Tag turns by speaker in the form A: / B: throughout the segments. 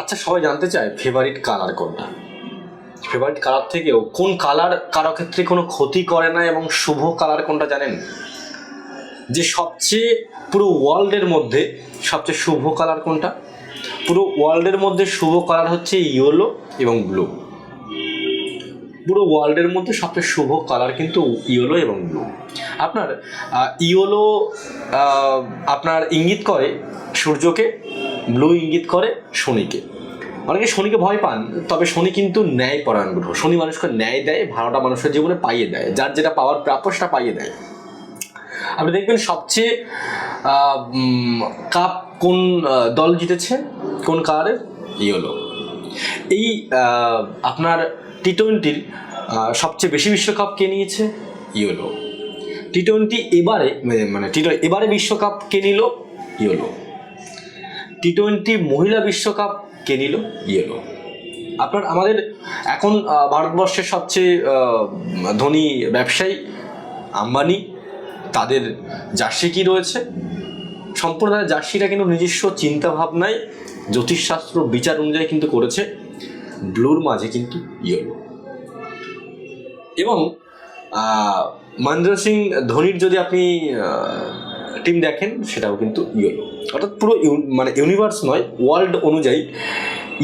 A: আচ্ছা সবাই জানতে চায় ফেভারিট কালার কোনটা? ফেভারিট কালার থেকেও কোন কালার কারও ক্ষেত্রে কোনো ক্ষতি করে না এবং শুভ কালার কোনটা জানেন? যে সবচেয়ে পুরো ওয়ার্ল্ডের মধ্যে সবচেয়ে শুভ কালার কোনটা? পুরো ওয়ার্ল্ডের মধ্যে শুভ কালার হচ্ছে ইয়েলো এবং ব্লু পুরো ওয়ার্ল্ডের মধ্যে সবচেয়ে শুভ কালার কিন্তু ইয়েলো এবং ব্লু আপনার ইয়েলো আপনার ইঙ্গিত করে সূর্যকে ব্লু ইঙ্গিত করে শনিকে। অনেকে শনিকে ভয় পান, তবে শনি কিন্তু ন্যায় পরায়ণ গ্রহ। শনি মানুষকে ন্যায় দেয়, ভালোটা মানুষের জীবনে পাইয়ে দেয়, যার যেটা পাওয়ার প্রাপ্য সেটা পাইয়ে দেয়। আপনি দেখবেন সবচেয়ে কাপ কোন দল জিতেছে, কোন কালারের ইয়েলো। এই আপনার টি টোয়েন্টির সবচেয়ে বেশি বিশ্বকাপ কে নিয়েছে? ইয়েলো। টি টোয়েন্টি এবারে, মানে- মানে টি এবারে বিশ্বকাপ কে নিল? ইয়েলো। টি টোয়েন্টি মহিলা বিশ্বকাপ কে নিল? ইয়েলো আপনার আমাদের এখন ভারতবর্ষের সবচেয়ে ধনী ব্যবসায়ী আম্বানি তাদের জার্সি কি রয়েছে? সম্পূর্ণ তাদের জার্সিটা কিন্তু নিজস্ব চিন্তা ভাবনায় জ্যোতিষশাস্ত্র বিচার অনুযায়ী কিন্তু করেছে। ব্লুর মাঝে কিন্তু ইয়েলো এবং মহেন্দ্র সিং ধোনির যদি আপনি টিম দেখেন, সেটাও কিন্তু ইয়েলো। অর্থাৎ পুরো মানে ইউনিভার্স নয় ওয়ার্ল্ড অনুযায়ী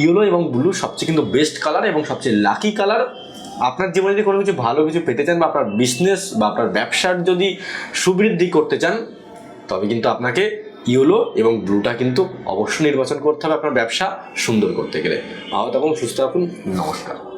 A: ইয়েলো এবং ব্লু সবচেয়ে কিন্তু বেস্ট কালার এবং সবচেয়ে লাকি কালার আপনার জীবনে যদি কোনো কিছু ভালো কিছু পেতে চান বা আপনার বিজনেস বা আপনার ব্যবসার যদি সুবৃদ্ধি করতে চান, তবে কিন্তু আপনাকে ইয়েলো এবং ব্লুটা কিন্তু অবশ্যই নির্বাচন করতে হবে আপনার ব্যবসা সুন্দর করতে গেলে। ভালো থাকুন, সুস্থ থাকুন, নমস্কার।